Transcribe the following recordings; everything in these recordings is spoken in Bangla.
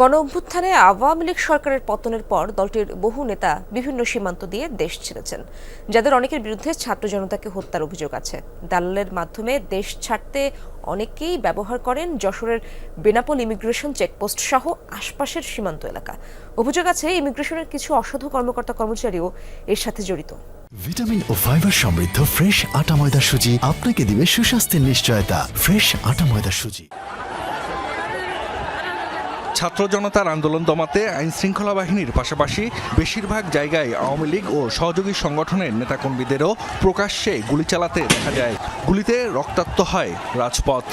গণ অভ্যুত্থানে আওয়ামী লীগ সরকারের পতনের পর দলটির বহু নেতা বিভিন্ন সীমান্ত দিয়ে দেশ ছেড়েছেন। যাদের অনেকের বিরুদ্ধে ছাত্র জনতাকে হত্যার অভিযোগ আছে। দালালের মাধ্যমে দেশ ছাড়তে অনেকেই ব্যবহার করেন যশোরের বেনাপোল ইমিগ্রেশন চেকপোস্ট সহ আশপাশের সীমান্ত এলাকা। অভিযোগ আছে, ইমিগ্রেশনের কিছু অসাধু কর্মকর্তা কর্মচারীও এর সাথে জড়িত। ভিটামিন ও ফাইবার সমৃদ্ধ ফ্রেশ আটা ময়দা সুজি আপনাকে দিবে সুস্বাস্থ্যের নিশ্চয়তা। ফ্রেশ আটা ময়দা সুজি। ছাত্র জনতার আন্দোলন দমাতে আইন শৃঙ্খলা বাহিনীর পাশাপাশি বেশিরভাগ জায়গায় আওয়ামী লীগ ও সহযোগী সংগঠনের নেতাকর্মীদেরও প্রকাশ্যে গুলি চালাতে দেখা যায়। গুলিতে রক্তাক্ত হয় রাজপথ।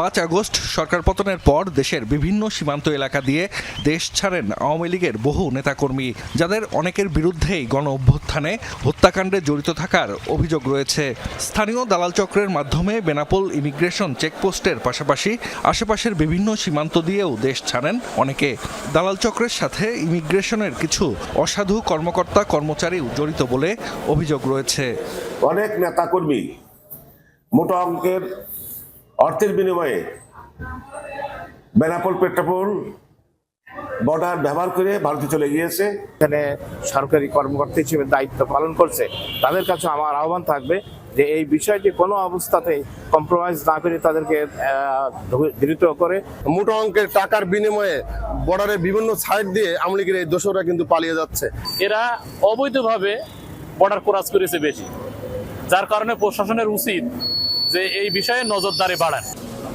পাঁচ আগস্ট সরকার পতনের পর দেশের বিভিন্ন সীমান্ত এলাকা দিয়ে দেশ ছাড়েন আওয়ামী লীগের বহু নেতাকর্মী, যাদের অনেকের বিরুদ্ধেই গণ অভ্যুত্থানে হত্যাকাণ্ডে জড়িত থাকার অভিযোগ রয়েছে। স্থানীয় দালাল চক্রের মাধ্যমে বেনাপোল ইমিগ্রেশন চেকপোস্টের পাশাপাশি আশেপাশের বিভিন্ন সীমান্ত দিয়েও দেশ ছাড়েন অনেকে। দালাল চক্রের সাথে ইমিগ্রেশনের কিছু অসাধু কর্মকর্তা কর্মচারীও জড়িত বলে অভিযোগ রয়েছে। অনেক নেতাকর্মী, মোটা অঙ্কের অর্থের বিনিময়ে বেনাপোল পেট্রাপোল বর্ডার ব্যবহার করে ভারতে চলে গিয়েছে। এখানে সরকারি কর্মকর্তা হিসেবে দায়িত্ব পালন করছে। তাদের কাছে আমার আহ্বান থাকবে যে এই বিষয়টি কোনো অবস্থাতে কম্প্রোমাইজ না করে তাদেরকে দৃঢ় করে। মোটা অঙ্কের টাকার বিনিময়ে বর্ডারের বিভিন্ন সাইড দিয়ে আওয়ামী লীগের এই দোষরা কিন্তু পালিয়ে যাচ্ছে। এরা অবৈধভাবে বর্ডার ক্রস করেছে বেশি। যার কারণে প্রশাসনের উচিত যে এই বিষয়ে নজরদারি বাড়ান।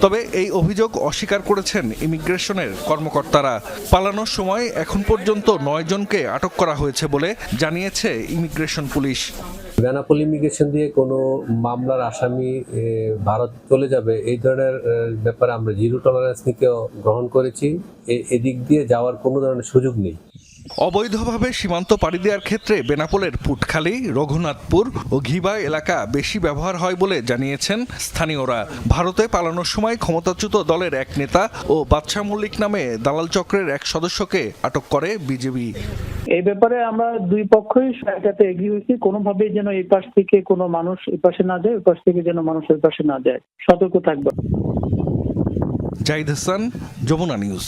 তবে এই অভিযোগ অস্বীকার করেছেন ইমিগ্রেশনের কর্মকর্তারা। পালানোর সময় এখন পর্যন্ত নয় জনকে আটক করা হয়েছে বলে জানিয়েছে ইমিগ্রেশন পুলিশ। বেনাপোল ইমিগ্রেশন দিয়ে কোনো মামলার আসামি ভারত চলে যাবে এই ধরনের ব্যাপারে আমরা জিরো টলারেন্স নীতিও গ্রহণ করেছি। এ- এদিক দিয়ে যাওয়ার কোনো ধরনের সুযোগ নেই। অবৈধভাবে সীমান্ত পাড়ি দেওয়ার ক্ষেত্রে বেনাপোলের পুটখালি রঘুনাথপুর ও ঘিবা এলাকা বেশি ব্যবহার হয় বলে জানিয়েছেন স্থানীয়রা। ভারতে পালানোর সময় ক্ষমতাচ্যুত দলের এক নেতা ও বাদশাহ মল্লিক নামে দালাল চক্রের এক সদস্যকে আটক করে বিজেপি। এই ব্যাপারে আমরা দুই পক্ষই সহায়তাতে এগিয়ে হয়েছি। কোনোভাবেই যেন এই পাশ থেকে কোনো মানুষ এই পাশে না যায় ওই পাশ থেকে যেন মানুষ ওই পাশে না যায়। সতর্ক থাকবে জাহিদ হাসান যমুনা নিউজ।